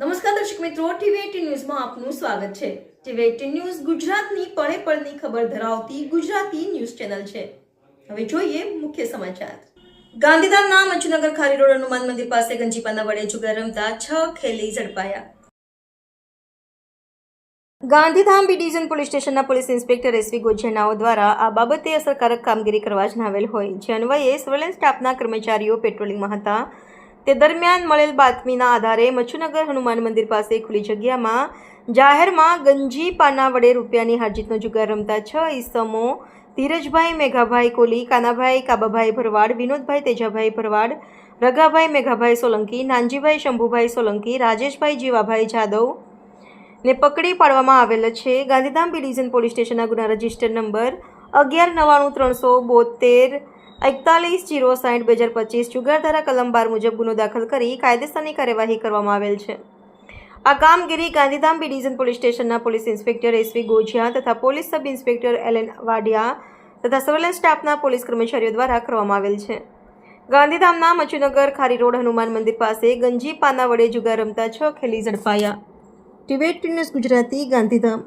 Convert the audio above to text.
નમસ્કાર દર્શક મિત્રો, ટીવી ન્યૂઝમાં આપનું સ્વાગત છે. ટીવી એટીન ન્યૂઝ ગુજરાતની પળે પળની ખબર ધરાવતી ગુજરાતી ન્યૂઝ ચેનલ છે. હવે જોઈએ મુખ્ય સમાચાર. ગાંધીધામના મંચનગર ખારી રોડ હનુમાન મંદિર પાસે ગંજીપાના વડે જુગાર રમતા છ ખેલી ઝડપાયા. ગાંધીધામ બી ડિવિઝન પોલીસ સ્ટેશનના પોલીસ ઇન્સ્પેક્ટર એસવી ગોજેનાઓ દ્વારા આ બાબતે અસરકારક કામગીરી કરવા જણાવેલ હોય. જે અન્વયે સર્વેલન્સ સ્ટાફના કર્મચારીઓ, પેટ્રોલિંગમાં હતા. તે દરમિયાન મળેલ બાતમીના આધારે મચ્છુનગર હનુમાન મંદિર પાસે ખુલ્લી જગ્યામાં જાહેરમાં ગંજી પાના વડે રૂપિયાની હારજીતનો જુગાર રમતા છ ઈસમો, ધીરજભાઈ, મેઘાભાઈ કોલી, કાનાભાઈ, કાબાભાઈ ભરવાડ, વિનોદભાઈ, તેજાભાઈ ભરવાડ, રઘાભાઈ, મેઘાભાઈ સોલંકી, નાનજીભાઈ, શંભુભાઈ સોલંકી, રાજેશભાઈ, જીવાભાઈ જાદવ ને પકડી પાડવામાં આવેલ છે. ગાંધીધામ બી ડિવિઝન પોલીસ સ્ટેશનના ગુના રજિસ્ટર નંબર અગિયાર નવ્વાણું ત્રણસો બોતેર એકતાલીસ જીરો સાઠ બે હજાર પચીસ જુગારધારા કલમ બાર મુજબ ગુનો દાખલ કરી કાયદેસરની કાર્યવાહી કરવામાં આવેલ છે. આ કામગીરી ગાંધીધામ બી ડિવિઝન પોલીસ સ્ટેશનના પોલીસ ઇન્સ્પેક્ટર એસવી ગોજિયા તથા police sub inspector L Vadia તથા સર્વેલન્સ સ્ટાફના પોલીસ કર્મચારીઓ દ્વારા કરવામાં આવેલ છે. ગાંધીધામના મચુનગર ખારી રોડ હનુમાન મંદિર પાસે ગંજી પાના વડે જુગાર રમતા છ ખેલી ઝડપાયા. Tibet news Gujarati Gandhidham.